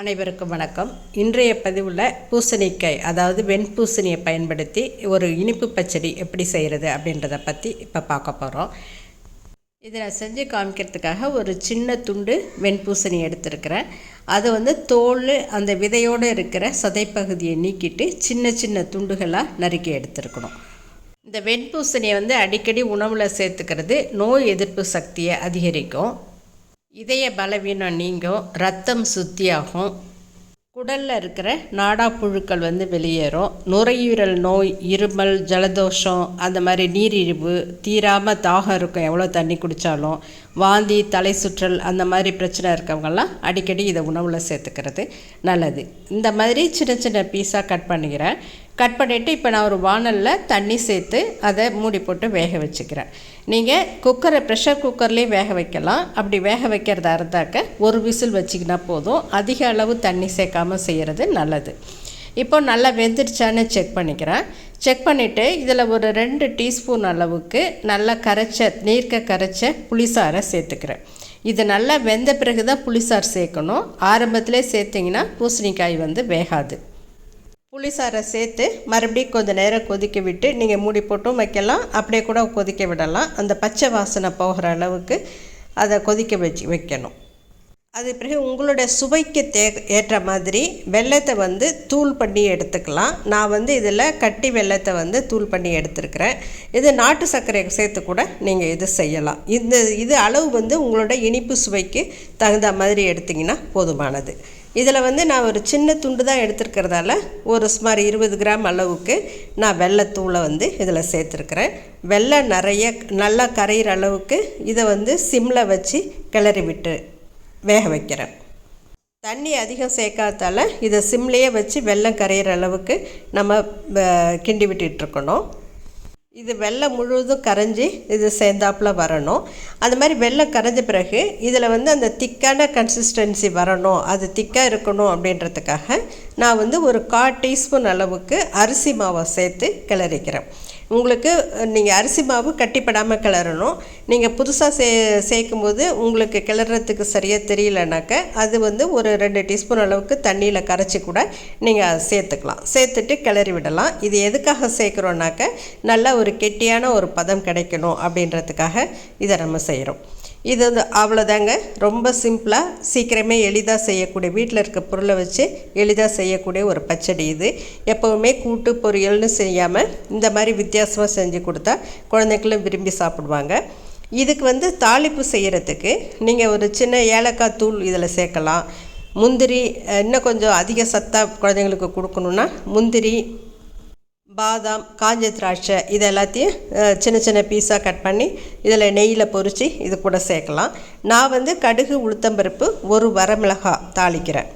அனைவருக்கும் வணக்கம். இன்றைய பதிவில் பூசணிக்காய் அதாவது வெண்பூசணியை பயன்படுத்தி ஒரு இனிப்பு பச்சடி எப்படி செய்கிறது அப்படின்றத பற்றி இப்போ பார்க்க போகிறோம் இதை நான் செஞ்சு காமிக்கிறதுக்காக ஒரு சின்ன துண்டு வெண்பூசணி எடுத்திருக்கிறேன். அதை வந்து தோல் அந்த விதையோடு இருக்கிற சதைப்பகுதியை நீக்கிட்டு சின்ன சின்ன துண்டுகளாக நறுக்கி எடுத்துருக்கணும். இந்த வெண்பூசணியை வந்து அடிக்கடி உணவில் சேர்த்துக்கிறது நோய் எதிர்ப்பு சக்தியை அதிகரிக்கும். இதய பலவீனம் நீங்கும் ரத்தம் சுத்தியாகும். குடலில் இருக்கிற நாடா புழுக்கள் வந்து வெளியேறும். நுரையீரல் நோய் இருமல் ஜலதோஷம் அந்த மாதிரி நீரிழிவு தீராமல் தாகம் இருக்கும். எவ்வளோ தண்ணி குடித்தாலும் வாந்தி தலை சுற்றல் அந்த மாதிரி பிரச்சனை இருக்கவங்கெல்லாம் அடிக்கடி இதை உணவில் சேர்த்துக்கிறது நல்லது. இந்த மாதிரி சின்ன சின்ன பீஸாக கட் பண்ணிக்கிறேன். கட் பண்ணிவிட்டு இப்போ நான் ஒரு வானலில் தண்ணி சேர்த்து அதை மூடி போட்டு வேக வச்சுக்கிறேன். நீங்கள் குக்கரை ப்ரெஷர் குக்கர்லேயே வேக வைக்கலாம். அப்படி வேக வைக்கிறதா இருந்தாக்க ஒரு விசில் வச்சிங்கன்னா போதும். அதிக அளவு தண்ணி சேர்க்காமல் செய்கிறது நல்லது. இப்போ நல்லா வெந்துருச்சான்னு செக் பண்ணிக்கிறேன். செக் பண்ணிவிட்டு இதில் ஒரு ரெண்டு டீஸ்பூன் அளவுக்கு நல்லா கரைச்ச நீர்க்க கரைச்ச புளிசாரை சேர்த்துக்கிறேன். இது நல்லா வெந்த பிறகு தான் புளிசார் சேர்க்கணும். ஆரம்பத்திலே சேர்த்திங்கன்னா பூசணிக்காய் வந்து வேகாது. புளிசாரை சேர்த்து மறுபடியும் கொஞ்சம் நேரம் கொதிக்க விட்டு நீங்கள் மூடி போட்டும் வைக்கலாம். அப்படியே கூட கொதிக்க விடலாம். அந்த பச்சை வாசனை போகிற அளவுக்கு அதை கொதிக்க வச்சு வைக்கணும். அது பிறகு உங்களுடைய சுவைக்கு தே ஏற்ற மாதிரி வெள்ளத்தை வந்து தூள் பண்ணி எடுத்துக்கலாம். நான் வந்து இதில் கட்டி வெள்ளத்தை வந்து தூள் பண்ணி எடுத்துருக்கிறேன். இது நாட்டு சர்க்கரையை சேர்த்து கூட நீங்கள் இது செய்யலாம். இந்த இது அளவு வந்து உங்களோட இனிப்பு சுவைக்கு தகுந்த மாதிரி எடுத்திங்கன்னா போதுமானது. இதில் வந்து நான் ஒரு சின்ன துண்டு தான் எடுத்துருக்கிறதால ஒரு சுமார் இருபது கிராம் அளவுக்கு நான் வெள்ளத்தூளை வந்து இதில் சேர்த்துருக்குறேன். வெள்ளம் நிறைய நல்லா கரையிற அளவுக்கு இதை வந்து சிம்மில் வச்சு கிளறி விட்டு வேக வைக்கிறேன். தண்ணி அதிகம் சேர்க்காதால இதை சிம்லேயே வச்சு வெள்ளம் கரையிற அளவுக்கு நம்ம கிண்டி விட்டுட்ருக்கணும் இது வெள்ளம் முழுவதும் கரைஞ்சி இது சேர்ந்தாப்பில் வரணும். அது மாதிரி வெள்ளம் கரைஞ்ச பிறகு இதில் வந்து அந்த திக்கான கன்சிஸ்டன்சி வரணும். அது திக்காக இருக்கணும் அப்படின்றதுக்காக நான் வந்து ஒரு கால் டீஸ்பூன் அளவுக்கு அரிசி மாவை சேர்த்து கிளறிக்கிறேன். உங்களுக்கு நீங்கள் அரிசி மாவு கட்டிப்படாமல் கிளறணும். நீங்கள் புதுசாக சே சேர்க்கும் போது உங்களுக்கு கிளறத்துக்கு சரியாக தெரியலனாக்க அது வந்து ஒரு ரெண்டு டீஸ்பூன் அளவுக்கு தண்ணியில் கரைச்சி கூட நீங்கள் அதை சேர்த்துக்கலாம். சேர்த்துட்டு கிளறி விடலாம். இது எதுக்காக சேர்க்குறோன்னாக்க நல்லா ஒரு கெட்டியான ஒரு பதம் கிடைக்கணும் அப்படின்றதுக்காக இதை நம்ம செய்கிறோம் இது வந்து அவ்வளோதாங்க. ரொம்ப சிம்பிளாக சீக்கிரமே எளிதாக செய்யக்கூடிய வீட்டில் இருக்க பொருளை வச்சு எளிதாக செய்யக்கூடிய ஒரு பச்சடி இது. எப்போவுமே கூட்டு பொரியல்னு செய்யாமல் இந்த மாதிரி வித்தியாசமாக செஞ்சு கொடுத்தா குழந்தைங்களும் விரும்பி சாப்பிடுவாங்க. இதுக்கு வந்து தாளிப்பு செய்கிறதுக்கு நீங்கள் ஒரு சின்ன ஏலக்காய் தூள் இதில் சேர்க்கலாம். முந்திரி இன்னும் கொஞ்சம் அதிக சத்தாக குழந்தைங்களுக்கு கொடுக்கணுன்னா முந்திரி பாதாம் காஞ்ச திராட்சை இது எல்லாத்தையும் சின்ன சின்ன பீஸாக கட் பண்ணி இதில் நெய்யில் பொறிச்சு இது கூட சேர்க்கலாம். நான் வந்து கடுகு உளுத்தம்பருப்பு ஒரு வரமிளகாய் தாளிக்கிறேன்.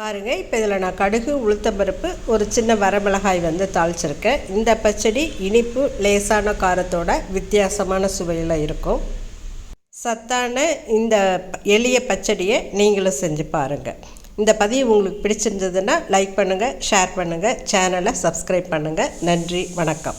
பாருங்கள் இப்போ இதில் நான் கடுகு உளுத்தம்பருப்பு ஒரு சின்ன வரமிளகாய் வந்து தாளிச்சிருக்கேன். இந்த பச்சடி இனிப்பு லேசான காரத்தோட வித்தியாசமான சுவையில் இருக்கும். சத்தான இந்த எளிய பச்சடியை நீங்களும் செஞ்சு பாருங்கள் இந்த பதிவு உங்களுக்கு பிடிச்சிருந்ததுன்னா லைக் பண்ணுங்கள் ஷேர் பண்ணுங்கள் சேனலை சப்ஸ்கிரைப் பண்ணுங்கள் நன்றி வணக்கம்.